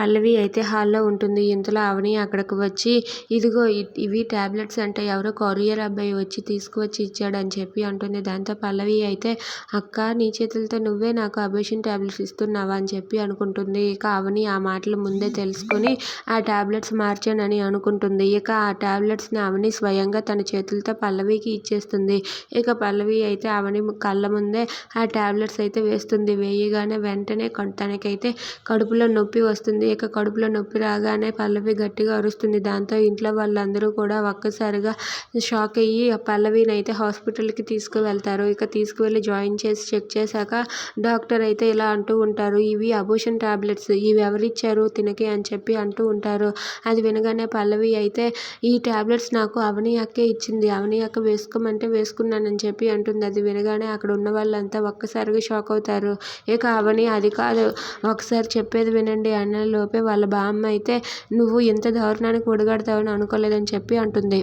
పల్లవి అయితే హాల్లో ఉంటుంది. ఇంతలో అవని అక్కడికి వచ్చి ఇదిగో ఇవి టాబ్లెట్స్ అంటే. ఎవరో కొరియర్ అబ్బాయి వచ్చి తీసుకువచ్చి ఇచ్చాడని చెప్పి అంటుంది. దాంతో పల్లవి అయితే అక్క నీ చేతులతో నువ్వే నాకు అబేషన్ టాబ్లెట్స్ ఇస్తున్నావా అని చెప్పి అనుకుంటుంది. ఇక అవని ఆ మాటలు ముందే తెలుసుకొని ఆ టాబ్లెట్స్ మార్చానని అనుకుంటుంది. ఇక ఆ టాబ్లెట్స్ని అవని స్వయంగా తన చేతులతో పల్లవికి ఇచ్చేస్తుంది. ఇక పల్లవి అయితే అవని కళ్ళ ముందే ఆ టాబ్లెట్స్ అయితే వేస్తుంది. వేయగానే వెంటనే తనకైతే కడుపులో నొప్పి వస్తుంది. ఇక కడుపులో నొప్పి రాగానే పల్లవి గట్టిగా అరుస్తుంది. దాంతో ఇంట్లో వాళ్ళందరూ కూడా ఒక్కసారిగా షాక్ అయ్యి పల్లవిని అయితే హాస్పిటల్కి తీసుకువెళ్తారు. ఇక తీసుకువెళ్ళి జాయిన్ చేసి చెక్ చేశాక డాక్టర్ అయితే ఇలా అంటూ ఉంటారు. ఇవి అబోషన్ టాబ్లెట్స్. ఇవి ఎవరిచ్చారు? తినకి అని చెప్పి అంటూ ఉంటారు. అది వినగానే పల్లవి అయితే ఈ టాబ్లెట్స్ నాకు అవని అక్కే ఇచ్చింది. అవని అక్క వేసుకోమంటే వేసుకున్నానని చెప్పి అంటుంది. అది వినగానే అక్కడ ఉన్న వాళ్ళంతా ఒక్కసారిగా షాక్ అవుతారు. ఇక అవని అది కాదు. ఒకసారి చెప్పేది వినండి. అన్న లోపే వాళ్ళ బామ్మ అయితే నువ్వు ఇంత దారుణానికి ఒడిగడతావని అనుకోలేదని చెప్పి అంటుంది.